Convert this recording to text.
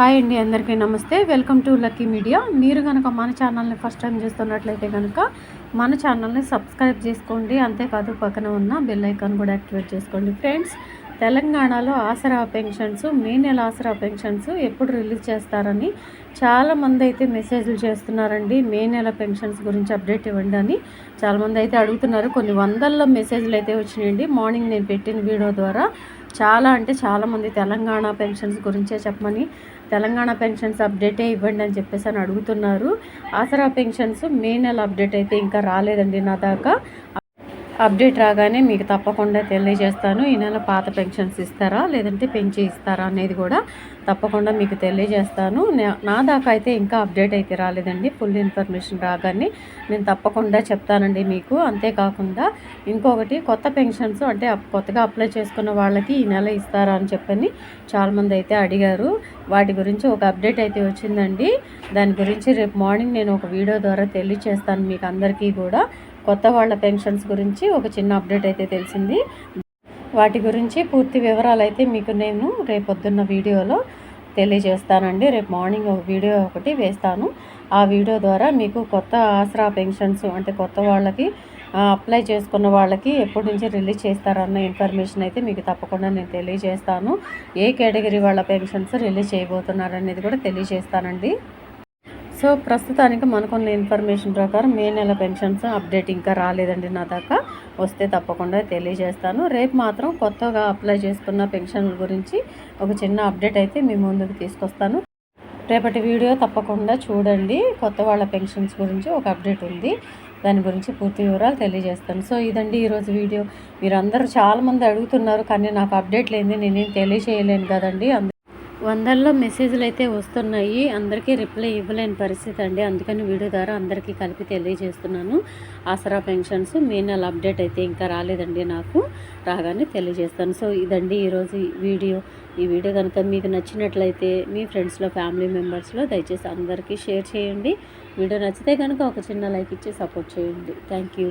Hi అండి అందరికీ నమస్తే. Welcome to lucky media. మీరు కనుక మన ఛానల్ని ఫస్ట్ టైం చూస్తున్నట్లయితే కనుక మన ఛానల్ని సబ్స్క్రైబ్ చేసుకోండి. అంతేకాదు పక్కన ఉన్న బెల్ ఐకాన్ కూడా యాక్టివేట్ చేసుకోండి. ఫ్రెండ్స్ తెలంగాణలో ఆసరా పెన్షన్స్ మే నెల ఆసరా పెన్షన్స్ ఎప్పుడు రిలీజ్ చేస్తారని చాలామంది అయితే మెసేజ్లు చేస్తున్నారండి. మే నెల పెన్షన్స్ గురించి అప్డేట్ ఇవ్వండి అని చాలామంది అయితే అడుగుతున్నారు. కొన్ని వందల్లో మెసేజ్లు అయితే వచ్చినాయండి. మార్నింగ్ నేను పెట్టిన వీడియో ద్వారా చాలా అంటే చాలామంది తెలంగాణ పెన్షన్స్ గురించే చెప్పమని తెలంగాణ పెన్షన్స్ అప్డేటే ఇవ్వండి అని చెప్పేసి అని అడుగుతున్నారు. ఆసరా పెన్షన్స్ మే నెల అప్డేట్ అయితే ఇంకా రాలేదండి నా దాకా. అప్డేట్ రాగానే మీకు తప్పకుండా తెలియజేస్తాను. ఈ నెల పాత పెన్షన్స్ ఇస్తారా? లేదంటే పెంచి ఇస్తారా అనేది కూడా తప్పకుండా మీకు తెలియజేస్తాను. నా దాకా అయితే ఇంకా అప్డేట్ అయితే రాలేదండి. ఫుల్ ఇన్ఫర్మేషన్ రాగానే నేను తప్పకుండా చెప్తానండి మీకు. అంతేకాకుండా ఇంకొకటి కొత్త పెన్షన్స్ అంటే కొత్తగా అప్లై చేసుకున్న వాళ్ళకి ఈ నెల ఇస్తారా అని చెప్పని చాలామంది అయితే అడిగారు. వాటి గురించి ఒక అప్డేట్ అయితే వచ్చిందండి. దాని గురించి రేపు మార్నింగ్ నేను ఒక వీడియో ద్వారా తెలియజేస్తాను మీకు అందరికీ కూడా. కొత్త వాళ్ళ పెన్షన్స్ గురించి ఒక చిన్న అప్డేట్ అయితే తెలిసింది. వాటి గురించి పూర్తి వివరాలు అయితే మీకు నేను రేపొద్దున్న వీడియోలో తెలియజేస్తానండి. రేపు మార్నింగ్ ఒక వీడియో ఒకటి వేస్తాను. ఆ వీడియో ద్వారా మీకు కొత్త ఆసరా పెన్షన్స్ అంటే కొత్త వాళ్ళకి అప్లై చేసుకున్న వాళ్ళకి ఎప్పటి నుంచి రిలీజ్ చేస్తారన్న ఇన్ఫర్మేషన్ అయితే మీకు తప్పకుండా నేను తెలియజేస్తాను. ఏ కేటగిరీ వాళ్ళ పెన్షన్స్ రిలీజ్ చేయబోతున్నారనేది కూడా తెలియజేస్తానండి. సో ప్రస్తుతానికి మనకున్న ఇన్ఫర్మేషన్ ప్రకారం మే నెల పెన్షన్స్ అప్డేట్ ఇంకా రాలేదండి నా దాకా. వస్తే తప్పకుండా తెలియజేస్తాను. రేపు మాత్రం కొత్తగా అప్లై చేసుకున్న పెన్షన్ల గురించి ఒక చిన్న అప్డేట్ అయితే మీ ముందుకు తీసుకొస్తాను. రేపటి వీడియో తప్పకుండా చూడండి. కొత్త వాళ్ళ పెన్షన్స్ గురించి ఒక అప్డేట్ ఉంది. దాని గురించి పూర్తి వివరాలు తెలియజేస్తాను. సో ఇదండి ఈరోజు వీడియో. మీరు అందరూ చాలామంది అడుగుతున్నారు కానీ నాకు అప్డేట్ లేని నేనేం తెలియజేయలేను కదండి. వందల్లో మెసేజ్లు అయితే వస్తున్నాయి. అందరికీ రిప్లై ఇవ్వలేని పరిస్థితి అండి. అందుకని వీడియో ద్వారా అందరికీ కలిపి తెలియజేస్తున్నాను. ఆసరా పెన్షన్స్ మే నెల అప్డేట్ అయితే ఇంకా రాలేదండి నాకు. రాగానే తెలియజేస్తాను. సో ఇదండి ఈరోజు వీడియో. ఈ వీడియో కనుక మీకు నచ్చినట్లయితే మీ ఫ్రెండ్స్లో ఫ్యామిలీ మెంబర్స్లో దయచేసి అందరికీ షేర్ చేయండి. వీడియో నచ్చితే కనుక ఒక చిన్న లైక్ ఇచ్చి సపోర్ట్ చేయండి. Thank you.